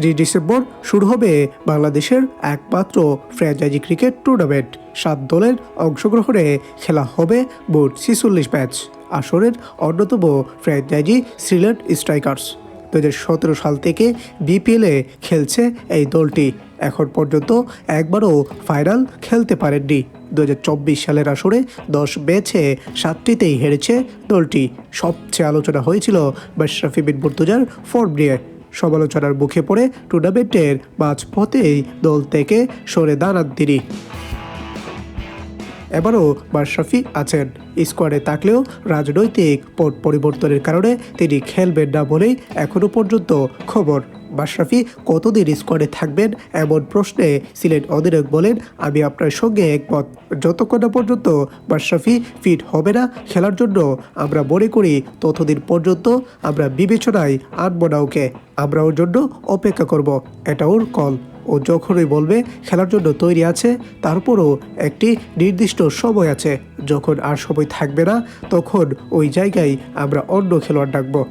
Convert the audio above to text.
ত্রিশ ডিসেম্বর শুরু হবে বাংলাদেশের একমাত্র ফ্র্যাঞ্চাইজি ক্রিকেট টুর্নামেন্ট। সাত দলের অংশগ্রহণে খেলা হবে মোট ছিচল্লিশ ম্যাচ। আসরের অন্যতম ফ্র্যাঞ্চাইজি সিলেট স্ট্রাইকার্স। দু সতেরো সাল থেকে বিপিএলে খেলছে এই দলটি। এখন পর্যন্ত একবারও ফাইনাল খেলতে পারেননি। দু হাজার চব্বিশ সালের আসরে দশ ম্যাচে সাতটিতেই হেরেছে দলটি। সবচেয়ে আলোচনা হয়েছিল মাশরাফি বিন মুর্তজার ফর্ম নিয়ে। সমালোচনার মুখে পড়ে টুর্নামেন্টের মাঝপথেই দল থেকে সরে দাঁড়ান তিনি। এবারও মাশরাফি আছেন। স্কোয়াডে থাকলেও রাজনৈতিক পট পরিবর্তনের কারণে তিনি খেলবেন না বলেই এখনও পর্যন্ত খবর। মাশরাফি কতদিন স্কোয়াডে থাকবেন এমন প্রশ্নে সিলেট অধিনায়ক বলেন, আমি আপনার সঙ্গে একমত। যতক্ষণ না পর্যন্ত মাশরাফি ফিট হবে না খেলার জন্য, আমরা মনে করি ততদিন পর্যন্ত আমরা বিবেচনায় আনব না ওকে। আমরা ওর জন্য অপেক্ষা করব। এটা ওর কল। ও যখনই বলবে খেলার জন্য তৈরি আছে, তারপরও একটি নির্দিষ্ট সময় আছে। যখন আর সময় থাকবে না, তখন ওই জায়গায় আমরা অন্য খেলোয়াড় ডাকবো।